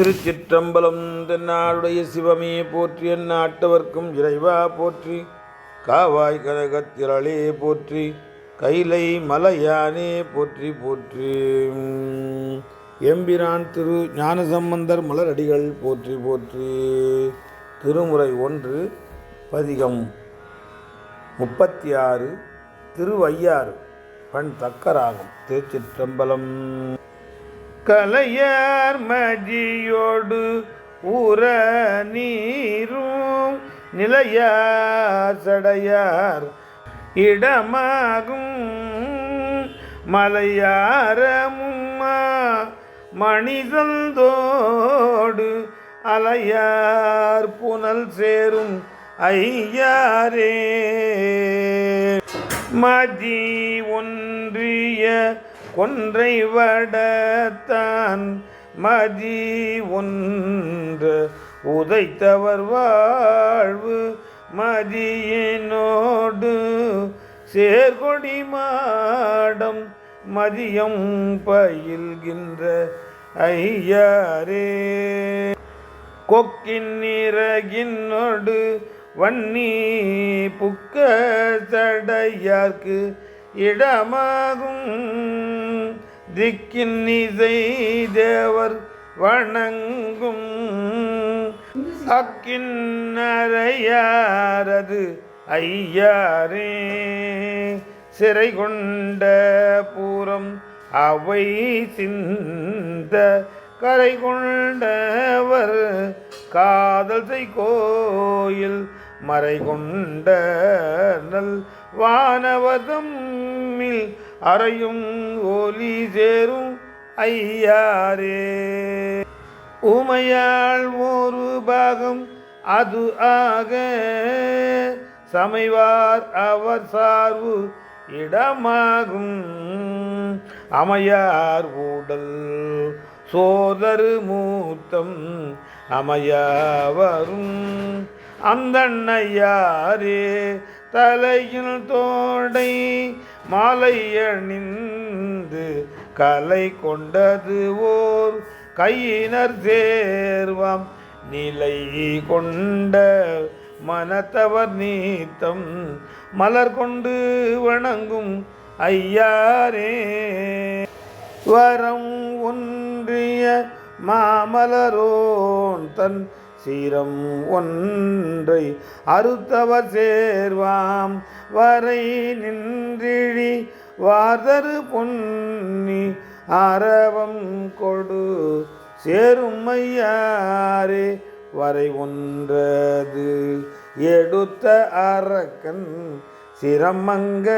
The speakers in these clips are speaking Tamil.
திருச்சிற்றம்பலம் தென்னாளுடைய சிவமே போற்றி எந்நாட்டவர்க்கும் இறைவா போற்றி. காவாய் கனகத்திரளே போற்றி. கைலை மலையானே போற்றி போற்றி. எம்பிரான் திரு ஞானசம்பந்தர் மலரடிகள் போற்றி போற்றி. திருமுறை ஒன்று பதிகம் முப்பத்தி ஆறு திருவையாறு பண் தக்கராகும் திருச்சிற்றம்பலம். கலையார் மதியோடு ஊர நீரும் நிலையார் சடையார் இடமாகும் மலையாரமும்மா மணிதந்தோடு அலையார் புனல் சேரும் ஐயாரே. மதி ஒன்றிய கொன்றை வடத்தான் மதி ஒன்று உதைத்தவர் வாழ்வு மதியினோடு சேர்கொடி மாடம் மதியம் பயில்கின்ற ஐயாரே. கொக்கின் இறகினோடு வன்னி புக்க தடையார்க்கு இடமாகும் திக்கின் தேவர் வணங்கும். அக்கின்னறையாரது ஐயாரே சிறை கொண்ட பூரம் அவை சிந்த கரை கொண்டவர். காதல் செய் கோயில் மறைகொண்ட நல் வானவதம்மில் அறையும் ஒலி சேரும் ஐயாரே. உமையாள் ஒரு பாகம் அது ஆக சமைவார் அவர் சார்பு இடமாகும். அமையார் ஊடல் சோதரு மூத்தம் அமையாவரும் அந்தண்ணையாரே தலையில் தோடை மாலை அணிந்து கலை கொண்டது ஓர் கையினர் சேர்வம். நிலை கொண்ட மனத்தவர் நீத்தம் மலர் கொண்டு வணங்கும் ஐயாரே. வரம் ஒன்றிய மாமலரோன் தன் சீரம் ஒன்றை அறுத்தவர் சேர்வாம். வரை நின்றிழி வாதரு பொன்னி அரவம் கொடு. சேரும் ஐயாரே வரை ஒன்றது. எடுத்த அரக்கன் சிரமங்க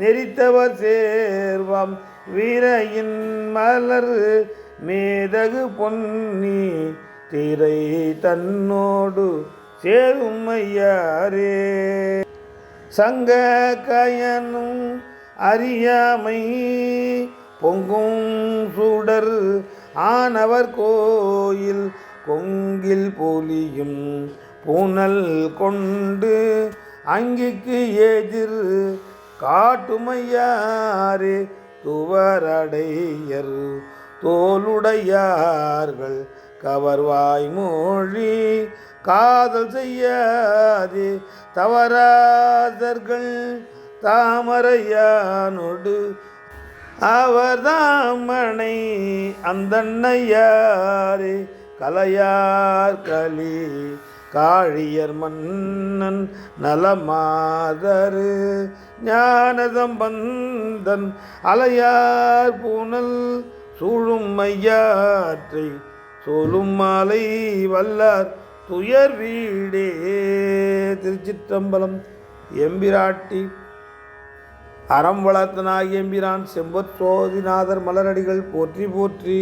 நெறித்தவர் சேர்வாம். வீரையின் மலர் மேதகு பொன்னி திரை தன்னோடு சேரும் ஐயாரே. சங்க கயனும் அறியாமை பொங்கும் சுடர் ஆனவர் கோயில் கொங்கில் பொலியும் பூனல் கொண்டு அங்கிக்கு எதிர் காட்டுமையாரே துவரடையர் தோளுடையார்கள் கவர்வாய் மொழி காதல் செய்யாது தவறாதர்கள் தாமரையானோடு. அவர் தாமனை அந்தண்ணையாரே கலையார் களி காழியர் மன்னன் நலமாதரு ஞானதம்பந்தன் அலையார் பூனல் சூழும் மையாற்றை சோலும் மாலை வல்லார் துயர் வீடே. திருச்சிற்றம்பலம் எம்பிராட்டி. அறம் வளர்த்தனாகிய எம்பிரான் செம்பற் சோதிநாதர் மலரடிகள் போற்றி போற்றி.